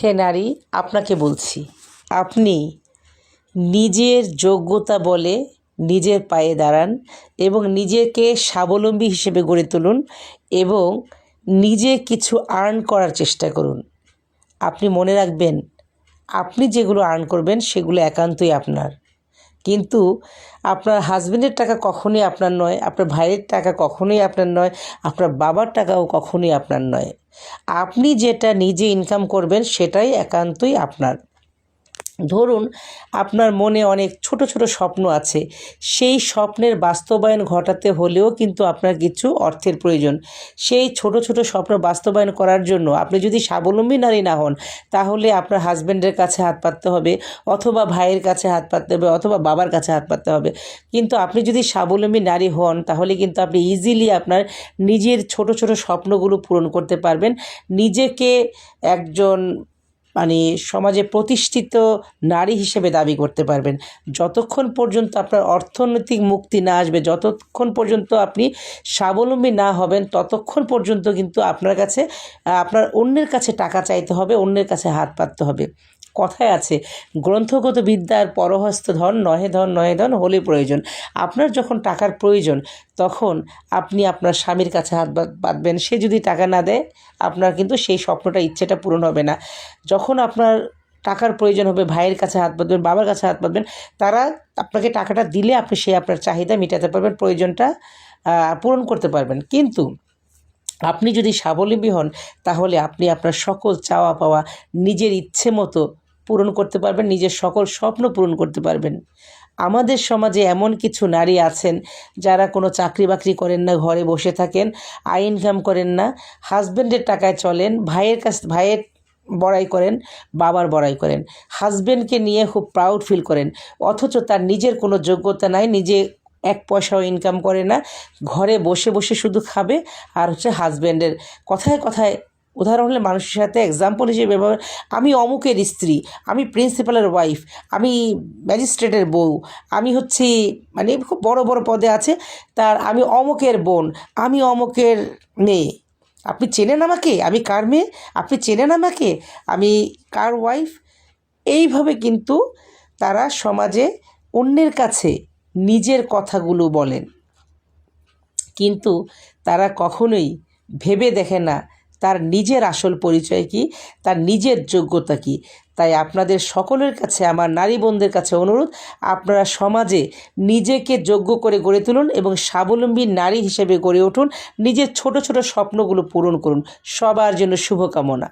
হে নারী, আপনাকে বলছি, আপনি নিজের যোগ্যতা বলে নিজের পায়ে দাঁড়ান এবং নিজেকে স্বাবলম্বী হিসেবে গড়ে তুলুন এবং নিজে কিছু আর্ন করার চেষ্টা করুন। আপনি মনে রাখবেন, আপনি যেগুলো আর্ন করবেন সেগুলো একান্তই আপনার। কিন্তু আপনার হাজবেন্ডের টাকা কখনোই আপনার নয়, আপনার ভাইয়ের টাকা কখনোই আপনার নয়, আপনার বাবার টাকাও কখনোই আপনার নয়। আপনি যেটা নিজে ইনকাম করবেন সেটাই একান্তই আপনার। ধরুন, আপনার মনে অনেক ছোট ছোট স্বপ্ন আছে, সেই স্বপ্নের বাস্তবায়ন ঘটাতে হলেও কিন্তু আপনার কিছু অর্থের প্রয়োজন। সেই ছোট ছোট স্বপ্ন বাস্তবায়ন করার জন্য আপনি যদি স্বাবলম্বী নারী না হন, তাহলে আপনার হাজব্যান্ডের কাছে হাত পাততে হবে, অথবা ভাইয়ের কাছে হাত পাততে হবে, অথবা বাবার কাছে হাত পাততে হবে। কিন্তু আপনি যদি স্বাবলম্বী নারী হন, তাহলে কিন্তু আপনি ইজিলি আপনার নিজের ছোট ছোট স্বপ্নগুলো পূরণ করতে পারবেন। নিজেকে একজন মানে সমাজে প্রতিষ্ঠিত নারী হিসেবে দাবি করতে পারবেন। যতক্ষণ পর্যন্ত আপনার অর্থনৈতিক মুক্তি না আসবে, যতক্ষণ পর্যন্ত আপনি স্বাবলম্বী না হবেন, ততক্ষণ পর্যন্ত কিন্তু আপনার কাছে, আপনার অন্যের কাছে টাকা চাইতে হবে, অন্যের কাছে হাত পাততে হবে। কথায় আছে, গ্রন্থগত বিদ্যার পরহস্ত ধন, নহে ধন নহে ধন, হলে প্রয়োজন। আপনার যখন টাকার প্রয়োজন, তখন আপনি আপনার স্বামীর কাছে হাত পাতবেন সে যদি টাকা না দেয়, আপনার কিন্তু সেই স্বপ্নটা, ইচ্ছেটা পূরণ হবে না। যখন আপনার টাকার প্রয়োজন হবে, ভাইয়ের কাছে হাত পাতবেন বাবার কাছে হাত পাতবেন তারা আপনাকে টাকাটা দিলে আপনি সে আপনার চাহিদা মেটাতে পারবেন, প্রয়োজনটা পূরণ করতে পারবেন। কিন্তু আপনি যদি স্বাবলম্বী হন, তাহলে আপনি আপনার সকল চাওয়া পাওয়া নিজের ইচ্ছে মতো পূরণ করতে পারবেন, নিজের সকল স্বপ্ন পূরণ করতে পারবেন। আমাদের সমাজে এমন কিছু নারী আছেন যারা কোনো চাকরি বাকরি করেন না, ঘরে বসে থাকেন, আয় ইনকাম করেন না হাজব্যান্ডের টাকায় চলেন, ভাইয়ের কাছ, ভাইয়ের বড়াই করেন, বাবার বড়াই করেন। হাজব্যান্ডকে নিয়ে খুব প্রাউড ফিল করেন, অথচ তার নিজের কোনো যোগ্যতা নাই, নিজে এক পয়সাও ইনকাম করে না, ঘরে বসে বসে শুধু খাবে, আর হচ্ছে হাজব্যান্ডের কথায় কথায় উদাহরণ হলে মানুষের সাথে এক্সাম্পল হিসেবে ব্যবহার আমি অমুকের স্ত্রী, আমি প্রিন্সিপালের ওয়াইফ আমি ম্যাজিস্ট্রেটের বউ, আমি হচ্ছি মানে খুব বড় বড় পদে আছে, তার আমি অমুকের বোন, আমি অমুকের মেয়ে। আপনি চেনেন আমাকে? আমি কার মেয়ে? আপনি চেনেন আমাকে? আমি কার ওয়াইফ এইভাবে কিন্তু তারা সমাজে অন্যের কাছে নিজের কথাগুলো বলেন। কিন্তু তারা কখনোই ভেবে দেখে না তার নিজের আসল পরিচয় কি? তার নিজের যোগ্যতা কি? তাই আপনাদের সকলের কাছে, আমার নারী বোনদের কাছে অনুরোধ, আপনারা সমাজে নিজেকে যোগ্য করে গড়ে তুলুন এবং স্বাবলম্বী নারী হিসেবে গড়ে উঠুন। নিজের ছোট ছোট স্বপ্নগুলো পূরণ করুন। সবার জন্য শুভকামনা।